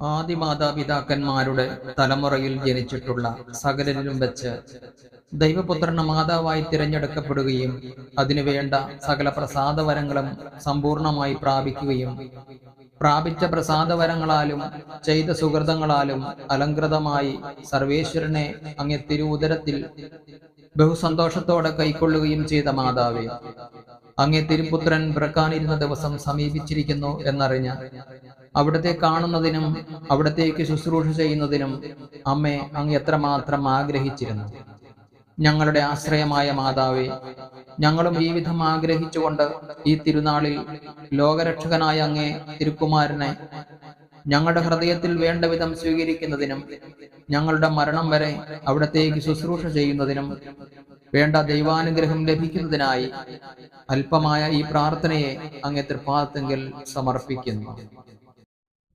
ആദിമാതാപിതാക്കന്മാരുടെ തലമുറയിൽ ജനിച്ചിട്ടുള്ള സകലരിലും വെച്ച് ദൈവപുത്രന് മാതാവായി തിരഞ്ഞെടുക്കപ്പെടുകയും അതിനുവേണ്ട സകല പ്രസാദവരങ്ങളും സമ്പൂർണമായി പ്രാപിക്കുകയും പ്രാപിച്ച പ്രസാദവരങ്ങളാലും ചെയ്ത സുഹൃതങ്ങളാലും അലങ്കൃതമായി സർവേശ്വരനെ അങ്ങ് തിരുവുദരത്തിൽ ബഹുസന്തോഷത്തോടെ കൈക്കൊള്ളുകയും ചെയ്ത മാതാവേ അങ്ങേ തിരുപുത്രൻ പിറക്കാനിരുന്ന ദിവസം സമീപിച്ചിരിക്കുന്നു എന്നറിഞ്ഞ് അവിടത്തെ കാണുന്നതിനും അവിടത്തേക്ക് ശുശ്രൂഷ ചെയ്യുന്നതിനും അമ്മേ അങ്ങ് എത്രമാത്രം ആഗ്രഹിച്ചിരുന്നു. ഞങ്ങളുടെ ആശ്രയമായ മാതാവേ ഞങ്ങളും ഈ വിധം ആഗ്രഹിച്ചുകൊണ്ട് ഈ തിരുനാളിൽ ലോകരക്ഷകനായ അങ്ങേ തിരുക്കുമാരനെ ഞങ്ങളുടെ ഹൃദയത്തിൽ വേണ്ട വിധം സ്വീകരിക്കുന്നതിനും ഞങ്ങളുടെ മരണം വരെ അവിടത്തേക്ക് ശുശ്രൂഷ ചെയ്യുന്നതിനും വേണ്ട ദൈവാനുഗ്രഹം ലഭിക്കുന്നതിനായി അല്പമായ ഈ പ്രാർത്ഥനയെ അങ്ങേ തൃപ്പാദത്തെങ്കിൽ സമർപ്പിക്കുന്നു.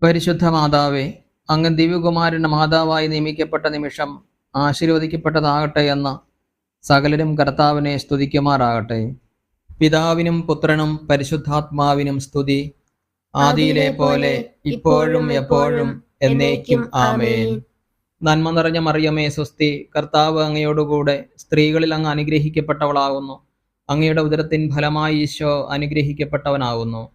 പരിശുദ്ധ മാതാവേ അങ്ങ് ദിവ്യകുമാരന്റെ മാതാവായി നിയമിക്കപ്പെട്ട നിമിഷം ആശീർവദിക്കപ്പെട്ടതാകട്ടെ എന്ന് സകലരും കർത്താവിനെ സ്തുതിക്കുമാറാകട്ടെ. പിതാവിനും പുത്രനും പരിശുദ്ധാത്മാവിനും സ്തുതി. ആദിയിലെ പോലെ ഇപ്പോഴും എപ്പോഴും എന്നേക്കും ആമേൻ. നന്മ നിറഞ്ഞ മറിയമേ സ്വസ്തി കർത്താവ് അങ്ങയോടുകൂടെ സ്ത്രീകളിൽ അങ്ങ് അനുഗ്രഹിക്കപ്പെട്ടവളാകുന്നു. അങ്ങയുടെ ഉദരത്തിൻ ഫലമായി ഈശോ അനുഗ്രഹിക്കപ്പെട്ടവനാകുന്നു.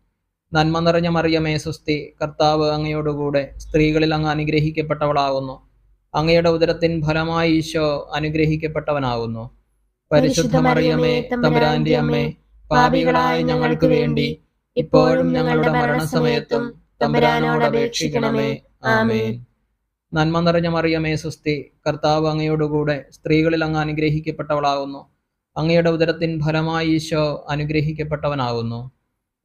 നന്മ നിറഞ്ഞ മറിയമേ സുസ്തി കർത്താവ് അങ്ങയോടുകൂടെ സ്ത്രീകളിൽ അങ്ങ് അനുഗ്രഹിക്കപ്പെട്ടവളാകുന്നു. അങ്ങയുടെ ഉദരത്തിൻ ഫലമായി ഈശോ അനുഗ്രഹിക്കപ്പെട്ടവനാകുന്നു. പരിശുദ്ധ മറിയമേ തമ്പുരാന്റെ അമ്മേ പാപികളായ ഞങ്ങൾക്ക് വേണ്ടി ഇപ്പോഴും ഞങ്ങളുടെ മരണസമയത്തും തമ്പുരാനോട് അപേക്ഷിക്കണമേ. ആമേൻ. നന്മ നിറഞ്ഞ മറിയമേ സുസ്തി കർത്താവ് അങ്ങയോടുകൂടെ സ്ത്രീകളിൽ അങ്ങ് അനുഗ്രഹിക്കപ്പെട്ടവളാകുന്നു. അങ്ങയുടെ ഉദരത്തിൻ ഫലമായി ഈശോ അനുഗ്രഹിക്കപ്പെട്ടവനാകുന്നു.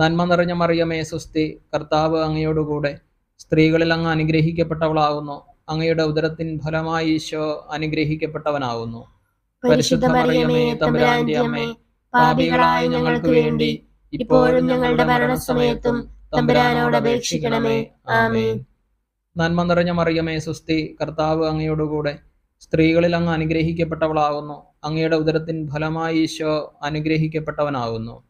നന്മ നിറഞ്ഞ മറിയമേ സുസ്തി കർത്താവ് അങ്ങയോടുകൂടെ സ്ത്രീകളിൽ അങ്ങ് അനുഗ്രഹിക്കപ്പെട്ടവളാകുന്നു. അങ്ങയുടെ ഉദരത്തിൻ ഫലമായി ഈശോ അനുഗ്രഹിക്കപ്പെട്ടവനാകുന്നു. പരിശുദ്ധ മറിയമേ തമ്പുരാന്റെ അമ്മേ പാപികളായ ഞങ്ങൾക്ക് വേണ്ടി ഇപ്പോഴും ഞങ്ങളുടെ മരണസമയത്തും തമ്പുരാനോട് അപേക്ഷിക്കണമേ. ആമേൻ. നന്മ നിറഞ്ഞ മറിയമേ സുസ്തി കർത്താവ് അങ്ങയോടുകൂടെ സ്ത്രീകളിൽ അങ്ങ് അനുഗ്രഹിക്കപ്പെട്ടവളാകുന്നു. അങ്ങയുടെ ഉദരത്തിൻ ഫലമായി ഈശോ അനുഗ്രഹിക്കപ്പെട്ടവനാകുന്നു.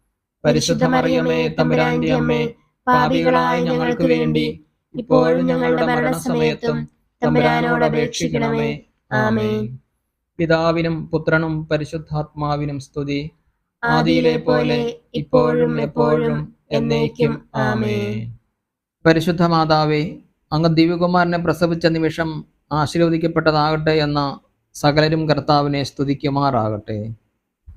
പരിശുദ്ധ മറിയമ്മേ തമ്പുരാന്റെ അമ്മേ പാപികളായ ഞങ്ങൾക്ക് വേണ്ടി ഇപ്പോഴും ഞങ്ങളുടെ മരണസമയത്തും തമ്പുരാനോട് അപേക്ഷിക്കണമേ. ആമേ പിതാവിനും പുത്രനും പരിശുദ്ധാത്മാവിനും സ്തുതി. ആദിയിലെ പോലെ ഇപ്പോഴും എപ്പോഴും എന്നേക്കും. ആമേ പരിശുദ്ധ മാതാവേ അങ്ങ് ദിവ്യകുമാരനെ പ്രസവിച്ച നിമിഷം ആശീർവദിക്കപ്പെട്ടതാകട്ടെ എന്ന സകലരും കർത്താവിനെ സ്തുതിക്കുമാറാകട്ടെ.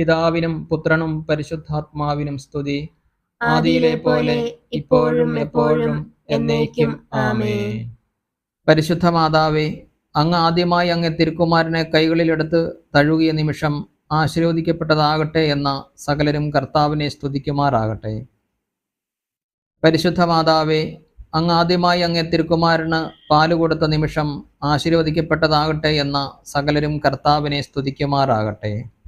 പിതാവിനും പുത്രനും പരിശുദ്ധാത്മാവിനും സ്തുതി. ആദിയിലെ പോലെ ഇപ്പോഴും എപ്പോഴും എന്നേക്കും ആമേ പരിശുദ്ധ മാതാവേ അങ്ങ് ആദ്യമായി അങ്ങ് തിരുക്കുമാരനെ കൈകളിലെടുത്ത് തഴുകിയ നിമിഷം ആശീർവദിക്കപ്പെട്ടതാകട്ടെ എന്ന സകലരും കർത്താവിനെ സ്തുതിക്കുമാറാകട്ടെ. പരിശുദ്ധ മാതാവേ അങ്ങ് ആദ്യമായി അങ്ങ് തിരുക്കുമാരന് പാൽ കൊടുത്ത നിമിഷം ആശീർവദിക്കപ്പെട്ടതാകട്ടെ എന്ന സകലരും കർത്താവിനെ സ്തുതിക്കുമാറാകട്ടെ.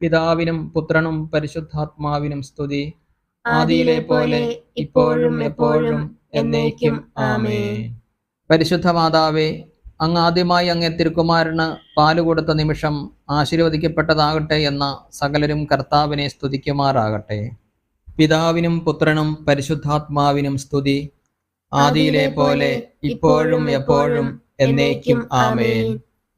പിതാവിനും പുത്രനും പരിശുദ്ധാത്മാവിനും സ്തുതി. ആദിയിലെ പോലെ ഇപ്പോഴും എപ്പോഴും എന്നേക്കും. ആമേ പരിശുദ്ധ മാതാവേ അങ്ങ് ആദ്യമായി അങ്ങ് തിരുക്കുമാരന് പാൽ കൊടുത്ത നിമിഷം ആശീർവദിക്കപ്പെട്ടതാകട്ടെ എന്ന സകലരും കർത്താവിനെ സ്തുതിക്കുമാറാകട്ടെ. പിതാവിനും പുത്രനും പരിശുദ്ധാത്മാവിനും സ്തുതി. ആദിയിലെ പോലെ ഇപ്പോഴും എപ്പോഴും എന്നേക്കും. ആമേൻ.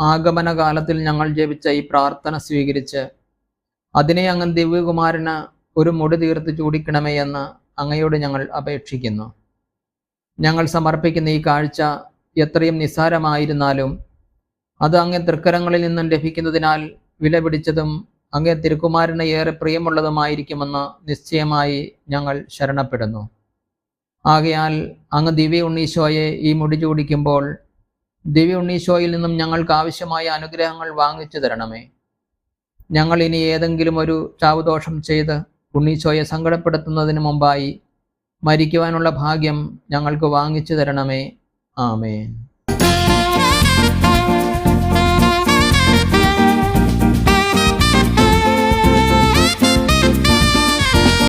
ആഗമനകാലത്തിൽ ഞങ്ങൾ ജപിച്ച ഈ പ്രാർത്ഥന സ്വീകരിച്ച് അതിനെ അങ്ങ് ദിവ്യകുമാരന് ഒരു മുടി തീർത്ത് ചൂടിക്കണമേ എന്ന് അങ്ങയോട് ഞങ്ങൾ അപേക്ഷിക്കുന്നു. ഞങ്ങൾ സമർപ്പിക്കുന്ന ഈ കാഴ്ച എത്രയും നിസ്സാരമായിരുന്നാലും അത് അങ്ങേ തൃക്കരങ്ങളിൽ നിന്നും ലഭിക്കുന്നതിനാൽ വില പിടിച്ചതും അങ്ങേ തിരുക്കുമാരന് ഏറെ പ്രിയമുള്ളതുമായിരിക്കുമെന്ന് നിശ്ചയമായി ഞങ്ങൾ ശരണപ്പെടുന്നു. ആകയാൽ അങ്ങ് ദിവ്യ ഉണ്ണീശോയെ ഈ മുടി ചൂടിക്കുമ്പോൾ ദിവ്യ ഉണ്ണീശോയിൽ നിന്നും ഞങ്ങൾക്ക് ആവശ്യമായ അനുഗ്രഹങ്ങൾ വാങ്ങിച്ചു തരണമേ. ഞങ്ങൾ ഇനി ഏതെങ്കിലും ഒരു ചാവുദോഷം ചെയ്ത് ഉണ്ണീശോയെ സങ്കടപ്പെടുത്തുന്നതിന് മുമ്പായി മരിക്കുവാനുള്ള ഭാഗ്യം ഞങ്ങൾക്ക് വാങ്ങിച്ചു തരണമേ. ആമേൻ.